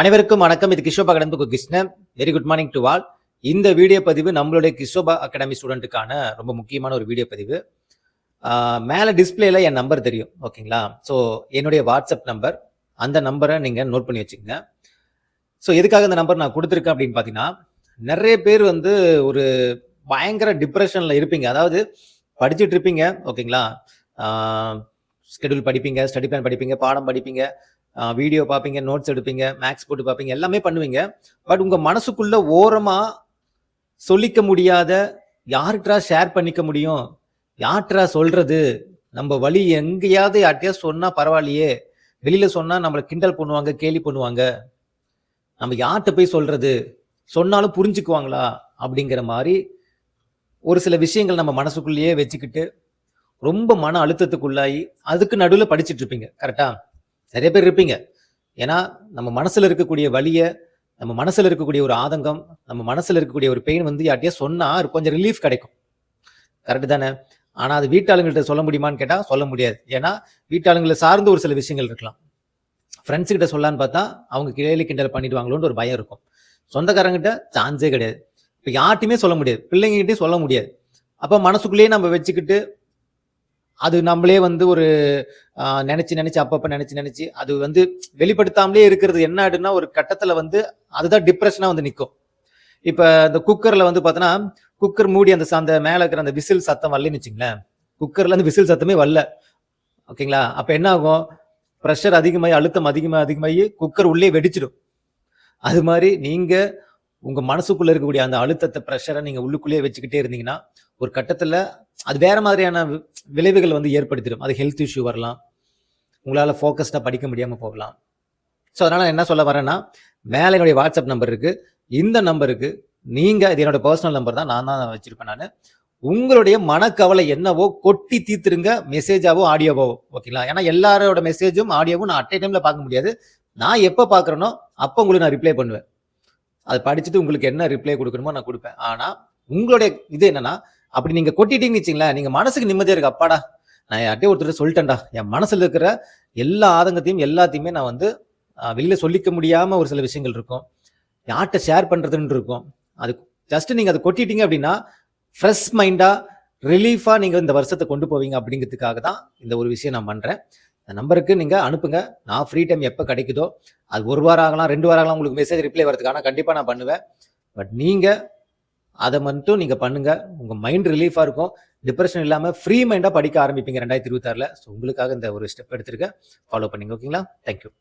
அனைவருக்கும் வணக்கம். இது Kishoba academy Krishnan. Very good morning to all இந்த வீடியோ பதிவு நம்மளுடைய கிஷோபா அகாடமி ஸ்டூடெண்ட்டுக்கான ரொம்ப முக்கியமான ஒரு வீடியோ பதிவு. மேலே டிஸ்பிளேல என் நம்பர் தெரியும். ஓகேங்களா? ஸோ என்னுடைய வாட்ஸ்அப் நம்பர் அந்த நம்பரை நீங்கள் நோட் பண்ணி வச்சுக்கோங்க ஸோ எதுக்காக இந்த நம்பர் நான் கொடுத்துருக்கேன் அப்படின்னு பார்த்தீங்கன்னா நிறைய பேர் வந்து ஒரு பயங்கர டிப்ரெஷனில் இருப்பீங்க. அதாவது படிச்சுட்டு இருப்பீங்க. ஓகேங்களா? ஸ்கெடியூல் படிப்பீங்க ஸ்டடி பிளான் படிப்பீங்க பாடம் படிப்பீங்க. வீடியோ பார்ப்பீங்க நோட்ஸ் எடுப்பீங்க மேக்ஸ் போட்டு பார்ப்பீங்க எல்லாமே பண்ணுவீங்க. பட் உங்கள் மனசுக்குள்ள ஓரமாக சொல்லிக்க முடியாத யார்கிட்டா ஷேர் பண்ணிக்க முடியும் யார்கிட்டா சொல்றது நம்ம வழி எங்கேயாவது யார்கிட்டயா சொன்னால் பரவாயில்லையே வெளியில் சொன்னால் நம்மளை கிண்டல் பண்ணுவாங்க கேலி பண்ணுவாங்க. நம்ம யார்கிட்ட போய் சொல்றது சொன்னாலும் புரிஞ்சுக்குவாங்களா அப்படிங்கிற மாதிரி ஒரு சில விஷயங்கள் நம்ம மனசுக்குள்ளேயே வச்சுக்கிட்டு ரொம்ப மன அழுத்தத்துக்குள்ளாகி அதுக்கு நடுவில் படிச்சுட்டு இருப்பீங்க கரெக்டாக நிறைய பேர் இருப்பீங்க. ஏன்னா நம்ம மனசில் இருக்கக்கூடிய வழியை நம்ம மனசில் இருக்கக்கூடிய ஒரு ஆதங்கம் நம்ம மனசில் இருக்கக்கூடிய ஒரு பெயின் வந்து யார்ட்டையே சொன்னால் கொஞ்சம் ரிலீஃப் கிடைக்கும். கரெக்டு தானே? ஆனால் அது வீட்டாளுங்கள்ட்ட சொல்ல முடியுமான்னு கேட்டால் சொல்ல முடியாது. ஏன்னா வீட்டாளுங்களை சார்ந்து ஒரு சில விஷயங்கள் இருக்கலாம். ஃப்ரெண்ட்ஸுக்கிட்ட சொல்லான்னு பார்த்தா அவங்க கிளேலி கிண்டல் பண்ணிடுவாங்களோன்னு ஒரு பயம் இருக்கும். சொந்தக்காரங்கிட்ட சான்ஸே கிடையாது. இப்போ யார்ட்டையுமே சொல்ல முடியாது. பிள்ளைங்ககிட்டயும் சொல்ல முடியாது. அப்போ மனசுக்குள்ளேயே நம்ம வச்சுக்கிட்டு அது நம்மளே வந்து ஒரு நினச்சி நினச்சி அப்பப்போ நினச்சி நினச்சி அது வந்து வெளிப்படுத்தாமலே இருக்கிறது என்ன ஆயிடுன்னா ஒரு கட்டத்தில் வந்து அதுதான் டிப்ரெஷனாக வந்து நிற்கும் இப்போ இந்த குக்கரில் வந்து பார்த்தோன்னா குக்கர் மூடி அந்த அந்த மேலே இருக்கிற அந்த விசில் சத்தம் வரலன்னு வச்சுங்களேன் குக்கரில் அந்த விசில் சத்தமே வரல. ஓகேங்களா? அப்போ என்ன ஆகும்? ப்ரெஷர் அதிகமாகி அழுத்தம் அதிகமாக அதிகமாகி குக்கர் உள்ளே வெடிச்சிடும். அது மாதிரி நீங்கள் உங்கள் மனசுக்குள்ளே இருக்கக்கூடிய அந்த அழுத்தத்தை ப்ரெஷரை நீங்கள் உள்ளுக்குள்ளேயே வச்சுக்கிட்டே இருந்தீங்கன்னா ஒரு கட்டத்தில் அது வேற மாதிரியான வி- விளைவுகள் வந்து ஏற்படுத்திடும். அது ஹெல்த் இஷ்யூ வரலாம். உங்களால் ஃபோக்கஸ்டாக படிக்க முடியாமல் போகலாம். ஸோ அதனால் என்ன சொல்ல வரேன்னா மேலே என்னுடைய வாட்ஸ்அப் நம்பர் இருக்குது இந்த நம்பருக்கு நீங்கள் இது என்னோட பர்சனல் நம்பர் தான் நான் தான் வச்சுருப்பேன் நான். உங்களுடைய மனக்கவலை என்னவோ கொட்டி தீர்த்துருங்க மெசேஜாவோ ஆடியோவோ ஓகேங்களா ஏன்னா எல்லாரோட மெசேஜும் ஆடியோவும் நான் அட் டைமில் பார்க்க முடியாது. நான் எப்போ பார்க்குறேனோ அப்போ உங்களுக்கு நான் ரிப்ளை பண்ணுவேன். அதை படிச்சுட்டு உங்களுக்கு என்ன ரிப்ளை கொடுக்கணுமோ நான் கொடுப்பேன். ஆனால் உங்களுடைய இது என்னன்னா அப்படி நீங்க கொட்டிட்டீங்கன்னு வச்சுங்களேன் நீங்க மனசுக்கு நிம்மதியா இருக்கு அப்பாடா நான் யார்ட்டே ஒருத்தர் சொல்லிட்டேன்டா. என் மனசுல இருக்கிற எல்லா ஆதங்கத்தையும் எல்லாத்தையுமே நான் வந்து வெளியில சொல்லிக்க முடியாம ஒரு சில விஷயங்கள் இருக்கும். யார்கிட்ட ஷேர் பண்றதுன்னு இருக்கும். அது ஜஸ்ட் நீங்க அதை கொட்டிட்டீங்க அப்படின்னா ஃப்ரெஷ் மைண்டா ரிலீஃபா நீங்க இந்த வருஷத்தை கொண்டு போவீங்க அப்படிங்கிறதுக்காக தான் இந்த ஒரு விஷயம் நான் பண்றேன். இந்த நம்பருக்கு நீங்க அனுப்புங்க. நான் ஃப்ரீ டைம் எப்போ கிடைக்குதோ அது ஒரு வாரம் ஆகலாம் ரெண்டு வாரம் ஆகலாம் உங்களுக்கு மெசேஜ் ரிப்ளை வரதுக்கான கண்டிப்பாக நான் பண்ணுவேன். பட் நீங்க அதை மட்டும் நீங்கள் பண்ணுங்கள் உங்கள் மைண்ட் ரிலீஃபாக இருக்கும். டிப்ரெஷன் இல்லாமல் ஃப்ரீ மைண்டாக படிக்க ஆரம்பிப்பீங்க ரெண்டாயிரத்தி இருபத்தாறில் ஸோ உங்களுக்காக இந்த ஒரு ஸ்டெப் எடுத்திருக்கேன். ஃபாலோ பண்ணுங்க ஓகேங்களா தேங்க்யூ